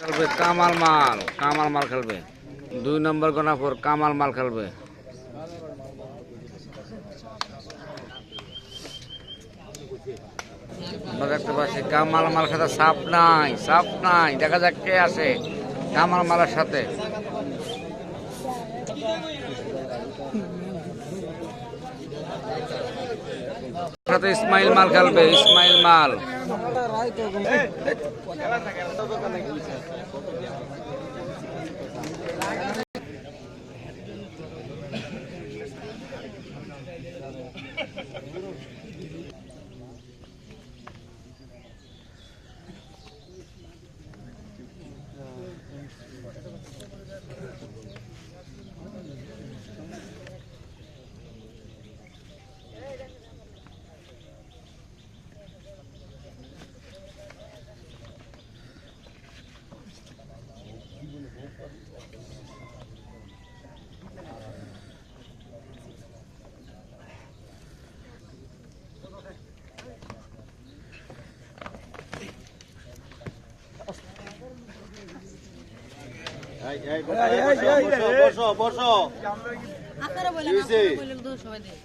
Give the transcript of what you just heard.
খেলবে কামাল মাল কামাল মাল খেলবে। দুই নম্বর গনাপুর কামাল মাল খেলবে। দেখতে পাচ্ছি কামাল মাল খেতে সাপ নাই সাপ নাই। দেখা যাক কে আসে কামাল মালের সাথে। সাথে ইসমাইল মাল খেলবে ইসমাইল মাল। বসো বসো আপনারা বলেন? আপনারা তো সবাই দেয়